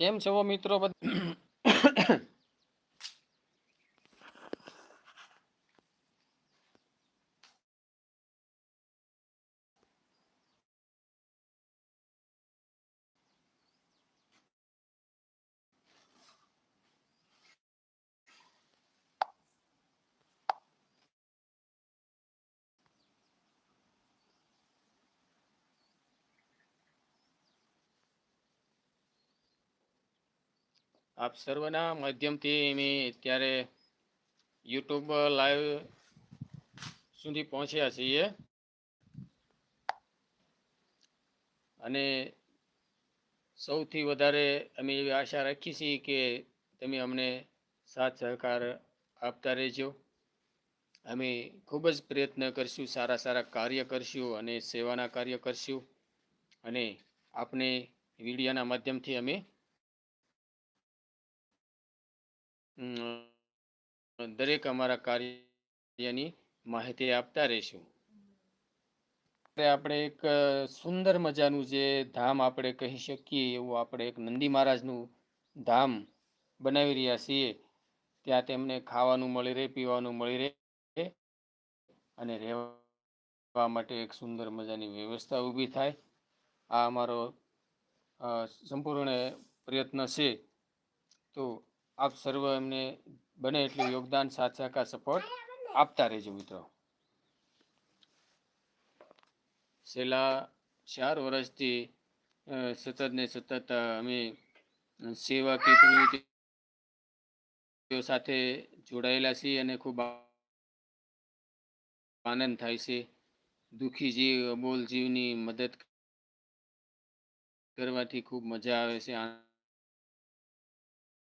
કેમ છો મિત્રો બધા આપ સર્વના માધ્યમથી અમે અત્યારે યુટ્યુબ લાઈવ સુધી પહોંચ્યા છીએ. અને સૌથી વધારે અમે એવી આશા રાખી છીએ કે તમે અમને સાથ સહકાર આપતા રહેજો. અમે ખૂબ જ પ્રયત્ન કરશું, સારા સારા કાર્ય કરશું અને સેવાના કાર્ય કરશું. અને આપને વિડીયોના માધ્યમથી અમે દરેક અમારા કાર્યની માહિતી આપતા રહીશું. આપણે એક સુંદર મજાનું જે ધામ આપણે કહી શકીએ એવું આપણે એક નંદી મહારાજનું ધામ બનાવી રહ્યા છીએ. ત્યાં તેમને ખાવાનું મળી રહે, પીવાનું મળી રહે અને રહેવા માટે એક સુંદર મજાની વ્યવસ્થા ઊભી થાય. આ અમારો સંપૂર્ણ પ્રયત્ન છે. તો આપ સર્વ એમને બને એટલું યોગદાન, સાથ સપોર્ટ આપતા રહેજો મિત્રો. છેલ્લા ચાર વર્ષથી સતત ને સતત અમે સેવા પ્રવૃત્તિઓ સાથે જોડાયેલા છીએ અને ખૂબ આનંદ થાય છે. દુઃખી જીવ, અબોલ જીવની મદદ કરવાથી ખૂબ મજા આવે છે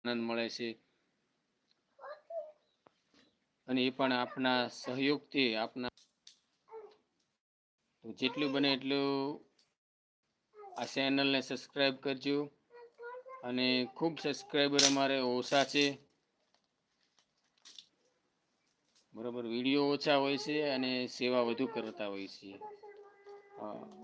આનંદ મળે છે. અને એ પણ આપના સહયોગથી આપના જેટલું બને એટલું આ ચેનલને સબસ્ક્રાઈબ કરજો. અને ખૂબ સબસ્ક્રાઈબર અમારે ઓછા છે. બરાબર, વીડિયો ઓછા હોય છે અને સેવા વધુ કરતા હોય છે. હા.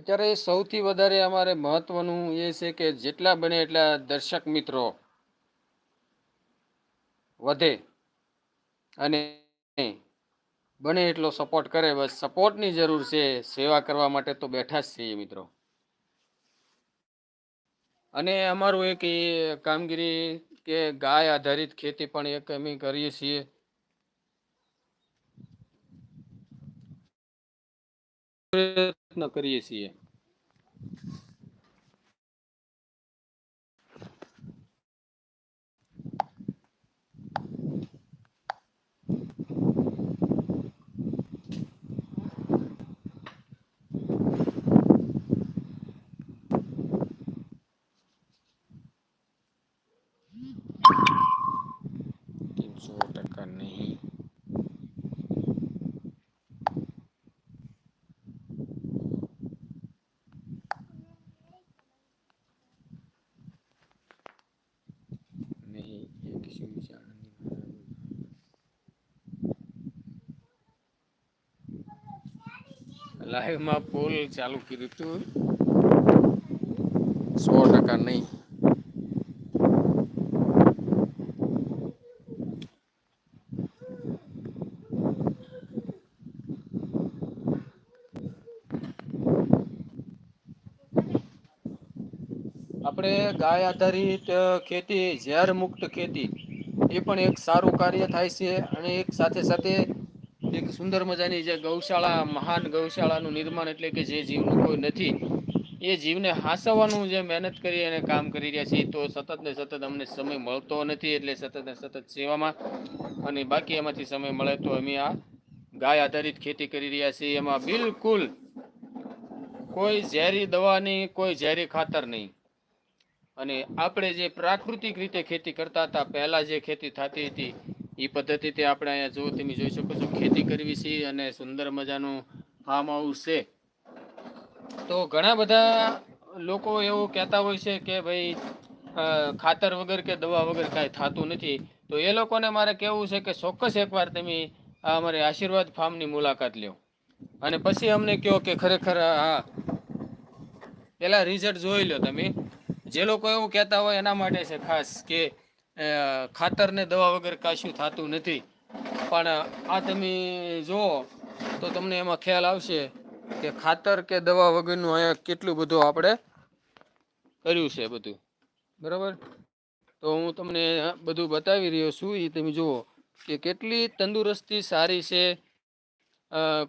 અત્યારે સૌથી વધારે અમારે મહત્વનું એ છે કે જેટલા બને એટલા દર્શક મિત્રો વધે અને બને એટલો સપોર્ટ કરે. બસ સપોર્ટની જરૂર છે, સેવા કરવા માટે તો બેઠા જ છીએ મિત્રો. અને અમારું એક કામગીરી કે ગાય આધારિત ખેતી પણ એક અમે કરીએ છીએ. પ્રયત્ન કરીએ છીએ. સો ટકા નહીં એક શું જાણની લાઈવમાં પોલ ચાલુ કર્યું હતું. સો ટકા નહીં. આપણે ગાય આધારિત ખેતી, ઝેર મુક્ત ખેતી, એ પણ એક સારું કાર્ય થાય છે અને એક સાથે સાથે એક સુંદર મજાની જે ગૌશાળા, મહાન ગૌશાળાનું નિર્માણ એટલે કે જે જીવનું કોઈ નથી, એ જીવને હાંસવવાનું જે મહેનત કરી અને કામ કરી રહ્યા છીએ, તો સતત ને સતત અમને સમય મળતો નથી એટલે સતત ને સતત સેવામાં અને બાકી એમાંથી સમય મળે તો અમે આ ગાય આધારિત ખેતી કરી રહ્યા છીએ. એમાં બિલકુલ કોઈ ઝેરી દવાની કોઈ ઝેરી ખાતર નહીં. અને આપણે જે પ્રાકૃતિક રીતે ખેતી કરતા હતા, પહેલા જે ખેતી થતી હતી એ પદ્ધતિથી આપણે અહીંયા જો તમે જોઈ શકો છો, ખેતી કરવી છે અને સુંદર મજાનું ફાર્મ હાઉસ છે. તો ઘણા બધા લોકો એવું કહેતા હોય છે કે ભાઈ ખાતર વગર કે દવા વગર કાંઈ થતું નથી. તો એ લોકોને મારે કહેવું છે કે ચોક્કસ એકવાર તમે આ અમારી આશીર્વાદ ફાર્મની મુલાકાત લ્યો. અને પછી અમને કહો કે ખરેખર હા પેલા રિઝલ્ટ જોઈ લો તમે. જે લોકો એવું કહેતા હોય એના માટે છે ખાસ કે અ, ખાતર ને દવા વગર કાશું થતું નથી. પણ આ તમે જુઓ તો તમને એમાં ખ્યાલ આવશે કે ખાતર કે દવા વગરનું અહીંયા કેટલું બધું આપણે કર્યું છે બધું. બરાબર? તો હું તમને બધું બતાવી રહ્યો છું. એ તમે જુઓ કે કેટલી તંદુરસ્તી સારી છે.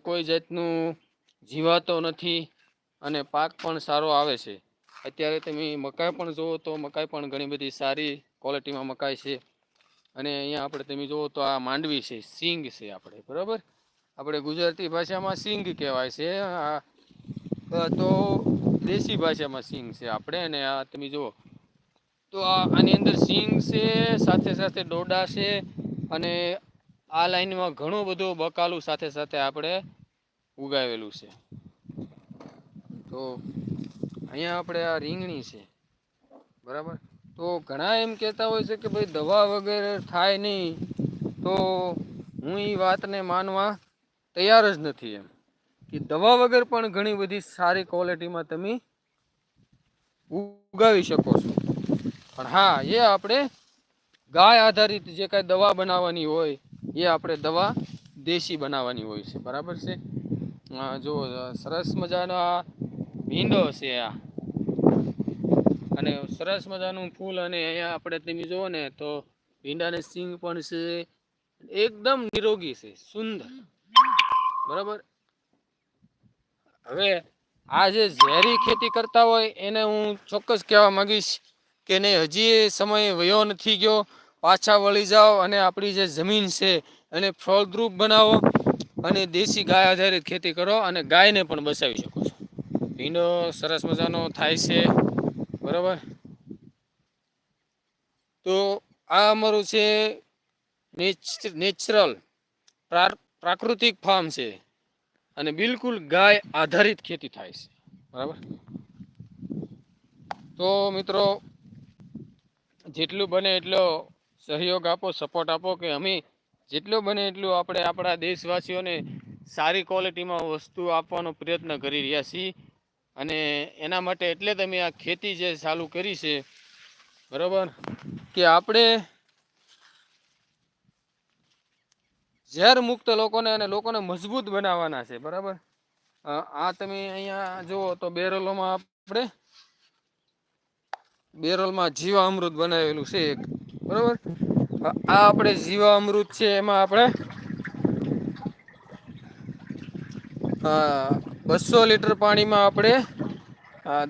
કોઈ જાતનું જીવાતો નથી અને પાક પણ સારો આવે છે. અત્યારે તમે મકાઈ પણ જુઓ તો મકાઈ પણ ઘણી બધી સારી ક્વોલિટીમાં મકાઈ છે. અને અહીંયા આપણે તમે જુઓ તો આ માંડવી છે, સિંગ છે આપણે, બરાબર? આપણે ગુજરાતી ભાષામાં સિંગ કહેવાય છે. આ તો દેશી ભાષામાં સિંગ છે આપણે, અને આ તમે જુઓ તો આ, આની અંદર સિંગ છે, સાથે સાથે ડોડા છે, અને આ લાઈનમાં ઘણું બધું બકાલું સાથે સાથે આપણે ઉગાવેલું છે. તો અહીંયા આપણે આ રીંગણી છે, બરાબર? તો ઘણા એમ કહેતા હોય છે કે ભાઈ દવા વગેરે થાય નહીં, તો હું એ વાતને માનવા તૈયાર જ નથી એમ. કે દવા વગર પણ ઘણી બધી સારી ક્વોલિટીમાં તમે ઉગાવી શકો છો. પણ હા, એ આપણે ગાય આધારિત જે કાંઈ દવા બનાવવાની હોય, એ આપણે દવા દેશી બનાવવાની હોય છે. બરાબર છે? જો સરસ મજાના ભીંડો છે આ. અને સરસ મજાનું ફૂલ અને અહીંયા આપણે તમે જુઓ ને તો ભીંડાને સિંગ પણ છે. એકદમ નિરોગી છે, સુંદર. બરાબર? હવે આ જે ઝેરી ખેતી કરતા હોય એને હું ચોક્કસ કહેવા માંગીશ કે નહીં હજી સમય વયો નથી ગયો. પાછા વળી જાઓ અને આપણી જે જમીન છે એને ફળદ્રુપ બનાવો અને દેશી ગાય આધારિત ખેતી કરો અને ગાયને પણ બચાવી શકો છો. ભીંડો સરસ મજાનો થાય છે. બરાબર? તો આ અમારું છે નેચરલ પ્રાકૃતિક ફાર્મ છે. અને બિલકુલ ગાય આધારિત ખેતી થાય છે. બરાબર? તો મિત્રો, જેટલું બને એટલો સહયોગ આપો સપોર્ટ આપો કે અમે જેટલું બને એટલું આપણે આપણા દેશવાસીઓને સારી ક્વોલિટીમાં વસ્તુ આપવાનો પ્રયત્ન કરી રહ્યા છીએ. અને એના માટે એટલે તમે આ ખેતી જે ચાલુ કરી છે, બરાબર? કે આપણે ઝેર મુક્ત લોકોને અને લોકોને મજબૂત બનાવવાના છે, બરાબર? આ તમે અહીંયા જુઓ તો બેરલોમાં આપણે બેરલમાં જીવા અમૃત બનાવેલું છે એક, બરાબર? આ આપણે જીવા અમૃત છે, એમાં આપણે બસો લીટર પાણીમાં આપણે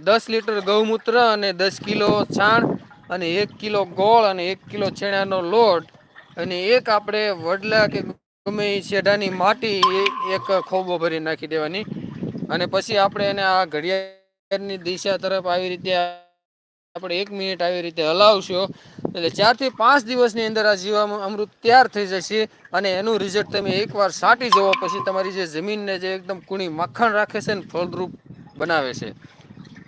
દસ લીટર ગૌમૂત્ર અને દસ કિલો છાણ અને એક કિલો ગોળ અને એક કિલો છેણાનો લોટ અને એક આપણે વડલા કે ગમે એ શેઢાની માટી એક ખોબો ભરી નાખી દેવાની. અને પછી આપણે એને આ ઘડિયાળની દિશા તરફ આવી રીતે આપણે એક મિનિટ આવી રીતે હલાવશો. એટલે ચારથી પાંચ દિવસની અંદર આ જીવા અમૃત તૈયાર થઈ જશે અને એનું રિઝલ્ટ તમે એકવાર સાટી જવો પછી તમારી જે જમીનને જે એકદમ કુણી માખણ રાખે છે ને ફળદ્રુપ બનાવે છે.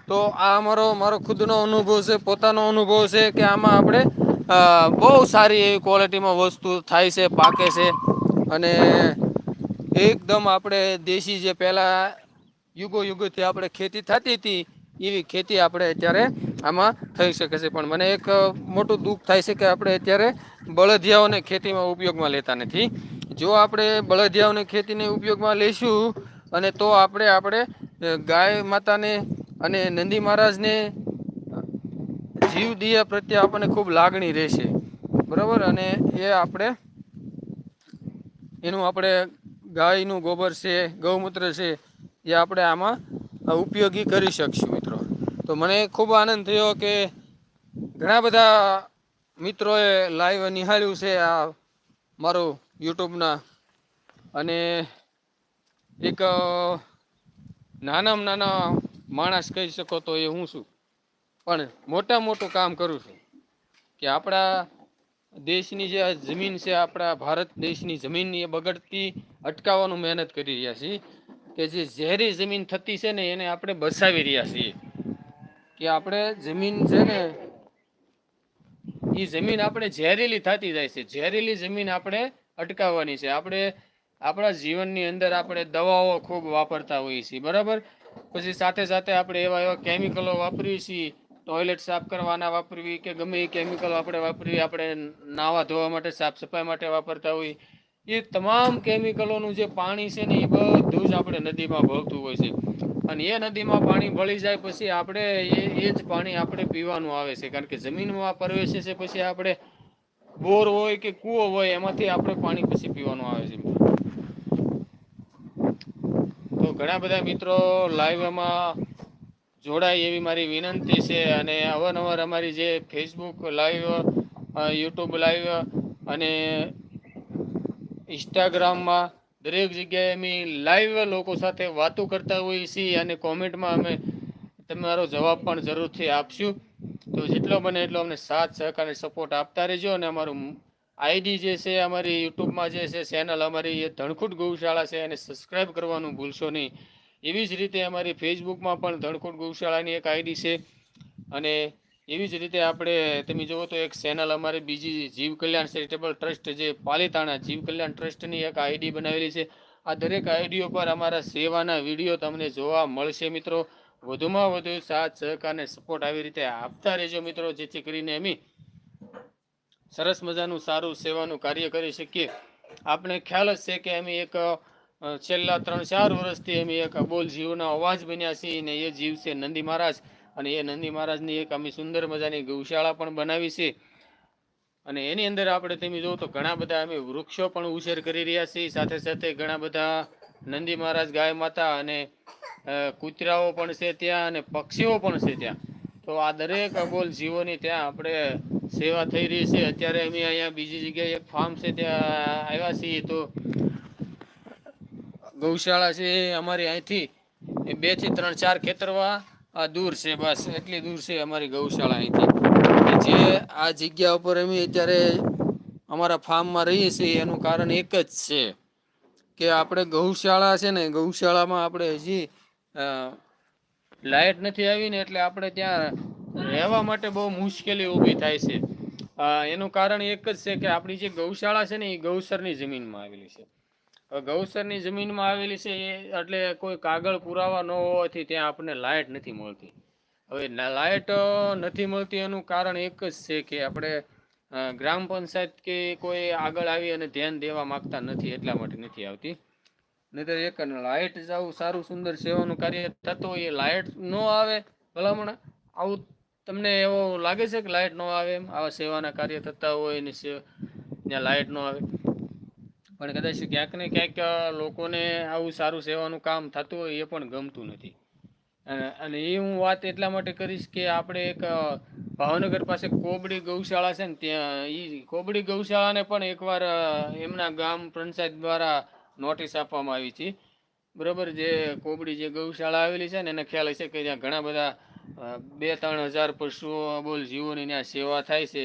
તો આ અમારો, મારો ખુદનો અનુભવ છે, પોતાનો અનુભવ છે કે આમાં આપણે બહુ સારી એવી ક્વોલિટીમાં વસ્તુ થાય છે, પાકે છે. અને એકદમ આપણે દેશી જે પહેલાં યુગો યુગોથી આપણે ખેતી થતી હતી એવી ખેતી આપણે અત્યારે આમાં થઈ શકે છે. પણ મને એક મોટું દુઃખ થાય છે કે આપણે અત્યારે બળદિયાઓને ખેતીમાં ઉપયોગમાં લેતા નથી. જો આપણે બળદિયાઓને ખેતીને ઉપયોગમાં લઈશું અને તો આપણે આપણે ગાય માતાને અને નંદી મહારાજને જીવ દિયા પ્રત્યે આપણને ખૂબ લાગણી રહેશે. બરાબર? અને એ આપણે, એનું આપણે ગાયનું ગોબર છે, ગૌમૂત્ર છે, એ આપણે આમાં ઉપયોગી કરી શકશું મિત્રો. તો મને ખૂબ આનંદ થયો કે ઘણા બધા મિત્રોએ લાઈવ નિહાળ્યું છે આ મારું યુટ્યુબના અને એક નાનામાં નાના માણસ કહી શકો તો એ હું છું. પણ મોટા મોટું કામ કરું છું કે આપણા દેશની જે જમીન છે, આપણા ભારત દેશની જમીન એ બગડતી અટકાવવાનું મહેનત કરી રહ્યા છીએ કે જે ઝેરી જમીન થતી છે ને એને આપણે બચાવી રહ્યા છીએ. કે આપણે જમીન છે ને એ જમીન આપણે ઝેરીલી થતી જાય છે. ઝેરીલી જમીન આપણે અટકાવવાની છે. આપણે આપણા જીવનની અંદર આપણે દવાઓ ખૂબ વાપરતા હોઈએ છીએ. બરાબર? પછી સાથે સાથે આપણે એવા એવા કેમિકલો વાપરીએ છીએ. ટોયલેટ સાફ કરવાના વાપરવી કે ગમે એ કેમિકલ આપણે વાપરવી, આપણે નાવા ધોવા માટે, સાફ સફાઈ માટે વાપરતા હોઈએ. એ તમામ કેમિકલોનું જે પાણી છે ને એ બધું જ આપણે નદીમાં ભળતું હોય છે. અને એ નદીમાં પાણી ભળી જાય પછી આપણે એ એ જ પાણી આપણે પીવાનું આવે છે. કારણ કે જમીનમાં પ્રવેશે છે પછી આપણે બોર હોય કે કૂવો હોય એમાંથી આપણે પાણી પછી પીવાનું આવે છે. તો ઘણા બધા મિત્રો લાઈવમાં જોડાય એવી મારી વિનંતી છે અને અવારનવાર અમારી જે ફેસબુક લાઈવ યુટ્યુબ લાઈવ અને ઇન્સ્ટાગ્રામમાં દરેક જગ્યાએ અમે લાઈવ લોકો સાથે વાતો કરતા હોઈએ છીએ અને કોમેન્ટમાં અમે તમારો જવાબ પણ જરૂરથી આપશું. તો જેટલો બને એટલો અમને સાથ, સહકાર સપોર્ટ આપતા રહેજો અને અમારું આઈડી જે છે, અમારી યુટ્યુબમાં જે છે ચેનલ અમારી એ ધણખૂટ ગૌશાળા છે એને સબસ્ક્રાઈબ કરવાનું ભૂલશો નહીં. એવી જ રીતે અમારી ફેસબુકમાં પણ ધણખુટ ગૌશાળાની એક આઈડી છે અને એવી જ રીતે આપણે તમે જુઓ તો એક ચેનલ અમારી બીજી જીવ કલ્યાણ ચેરિટેબલ ટ્રસ્ટ જે પાલીતાણા જીવ કલ્યાણ ટ્રસ્ટની એક આઈડી બનાવેલી છે. આ દરેક આઈડીઓ પર અમારા સેવાના વીડિયો તમને જોવા મળશે મિત્રો. વધુમાં વધુ સાથ સહકારને સપોર્ટ આવી રીતે આપતા રહેજો મિત્રો, જેથી કરીને અમે સરસ મજાનું સારું સેવાનું કાર્ય કરી શકીએ. આપણે ખ્યાલ જ છે કે અમે એક છેલ્લા ત્રણ ચાર વર્ષથી અમે એક અબોલ જીવના અવાજ બન્યા છીએ અને એ જીવ છે નંદી મહારાજ. અને એ નંદી મહારાજની એક અમે સુંદર મજાની ગૌશાળા પણ બનાવી છે. અને એની અંદર આપણે તમે જુઓ તો ઘણા બધા અમે વૃક્ષો પણ ઉછેર કરી રહ્યા છીએ. સાથે સાથે ઘણા બધા નંદી મહારાજ ગાય માતા અને કૂતરાઓ પણ છે ત્યાં અને પક્ષીઓ પણ છે ત્યાં. તો આ દરેક અબોલ જીવોની ત્યાં આપણે સેવા થઈ રહી છે. અત્યારે અમે અહીંયા બીજી જગ્યાએ એક ફાર્મ છે ત્યાં આવ્યા છીએ. તો ગૌશાળા છે અમારી અહીંથી બેથી ત્રણ ચાર ખેતરવા આ દૂર છે, બસ, એટલી દૂર છે અમારી ગૌશાળા અહીંથી. જે આ જગ્યા ઉપર અમે અત્યારે અમારા ફાર્મમાં રહીએ છીએ, એનું કારણ એક જ છે કે આપણે ગૌશાળા છે ને, ગૌશાળામાં આપણે હજી લાઇટ નથી આવી ને એટલે આપણે ત્યાં રહેવા માટે બહુ મુશ્કેલી ઊભી થાય છે. એનું કારણ એક જ છે કે આપણી જે ગૌશાળા છે ને, એ ગૌસરની જમીનમાં આવેલી છે. ગૌસરની જમીનમાં આવેલી છે એ, એટલે કોઈ કાગળ પુરાવા ન હોવાથી ત્યાં આપણને લાઇટ નથી મળતી. હવે લાઇટ નથી મળતી એનું કારણ એક જ છે કે આપણે ગ્રામ પંચાયત કે કોઈ આગળ આવી અને ધ્યાન દેવા માગતા નથી, એટલા માટે નથી આવતી. નહીતર એક લાઇટ જાવું સારું સુંદર સેવાનું કાર્ય થતું હોય એ લાઇટ ન આવે, ભલામણ. આવું તમને એવો લાગે છે કે લાઇટ ન આવે એમ? આવા સેવાના કાર્ય થતા હોય ને ત્યાં લાઇટ ન આવે? પણ કદાચ ક્યાંક ને ક્યાંક લોકોને આવું સારું સેવાનું કામ થતું હોય એ પણ ગમતું નથી. અને એ હું વાત એટલા માટે કરીશ કે આપણે એક ભાવનગર પાસે કોબડી ગૌશાળા છે ને ત્યાં એ કોબડી ગૌશાળાને પણ એકવાર એમના ગામ પંચાયત દ્વારા નોટિસ આપવામાં આવી હતી બરાબર, જે કોબડી જે ગૌશાળા આવેલી છે ને એને ખ્યાલ હશે કે ત્યાં ઘણા બધા બે ત્રણ હજાર પશુઓ બોલ જીવોની ત્યાં સેવા થાય છે.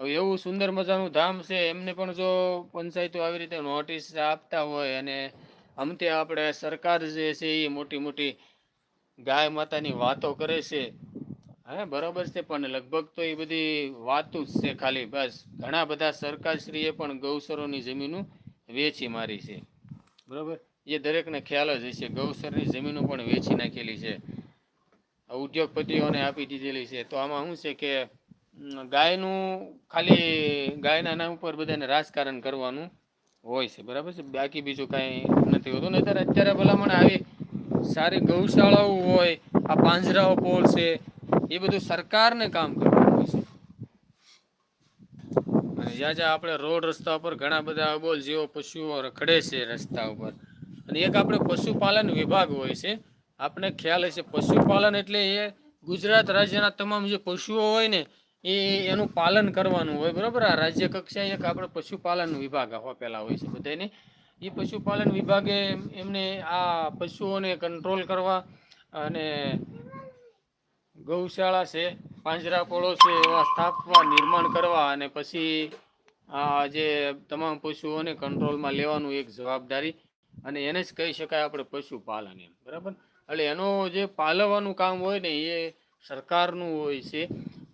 હવે એવું સુંદર મજાનું ધામ છે, એમને પણ જો પંચાયતો આવી રીતે નોટિસ આપતા હોય અને અમતે આપણે સરકાર જે છે એ મોટી મોટી ગાય માતાની વાતો કરે છે. હે, બરાબર છે, પણ લગભગ તો એ બધી વાતું જ છે ખાલી. બસ, ઘણા બધા સરકારશ્રીએ પણ ગૌસરોની જમીનો વેચી મારી છે. બરાબર? એ દરેકને ખ્યાલ જ હશે, ગૌસરની જમીનો પણ વેચી નાખેલી છે. ઉદ્યોગપતિઓને આપી દીધેલી છે. તો આમાં શું છે કે ગાયનું ખાલી ગાયના નામ ઉપર બધાને રાજકારણ કરવાનું હોય છે, બરાબર છે? બાકી બીજું કાંઈ નથી હોતું. નહીતર અત્યારે ભલામણ આવી સારી ગૌશાળાઓ હોય, આ પાંજરાઓ પોલ છે, એ બધું સરકારને કામ કરવાનું હોય છે. જ્યાં જ્યાં આપણે રોડ રસ્તા ઉપર ઘણા બધા અબોલ જેવો પશુઓ રખડે છે રસ્તા ઉપર, અને એક આપણે પશુપાલન વિભાગ હોય છે આપણે ખ્યાલ હશે, પશુપાલન એટલે એ ગુજરાત રાજ્યના તમામ જે પશુઓ હોય ને એ એનું પાલન કરવાનું હોય, બરાબર? આ રાજ્ય કક્ષાએ એક આપણે પશુપાલન વિભાગ આપેલા હોય છે બધાને એ પશુપાલન વિભાગે એમને આ પશુઓને કંટ્રોલ કરવા અને ગૌશાળા છે પાંજરાપોળો છે, એવા સ્થાપવા, નિર્માણ કરવા અને પછી આ જે તમામ પશુઓને કંટ્રોલમાં લેવાનું એક જવાબદારી અને એને જ કહી શકાય આપણે પશુપાલન એમ, બરાબર? એટલે એનો જે પાલવવાનું કામ હોય ને એ સરકારનું હોય છે.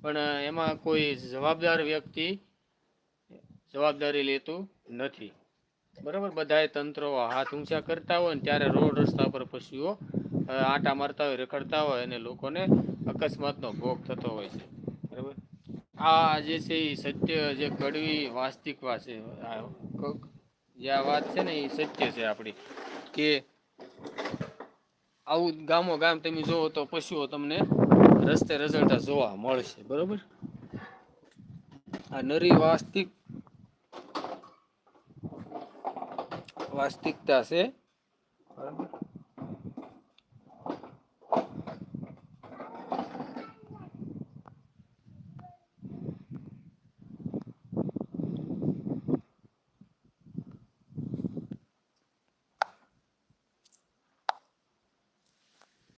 પણ એમાં કોઈ જવાબદાર વ્યક્તિ જવાબદારી લેતું નથી. બરાબર? બધાએ તંત્રો હાથ ઊંચા કરતા હોય ને ત્યારે રોડ રસ્તા પર પશુઓ આંટા મારતા હોય, રખડતા હોય અને લોકોને અકસ્માતનો ભોગ થતો હોય છે. બરાબર? આ જે છે એ સત્ય જે કડવી વાસ્તવિકતા છે જે આ વાત છે ને એ સત્ય છે આપણી કે આવું ગામો ગામ તમે જોવો તો પશુઓ તમને રસ્તે રઝળતા જોવા મળશે બરોબર? આ નરી વાસ્તવિક વાસ્તવિકતા છે.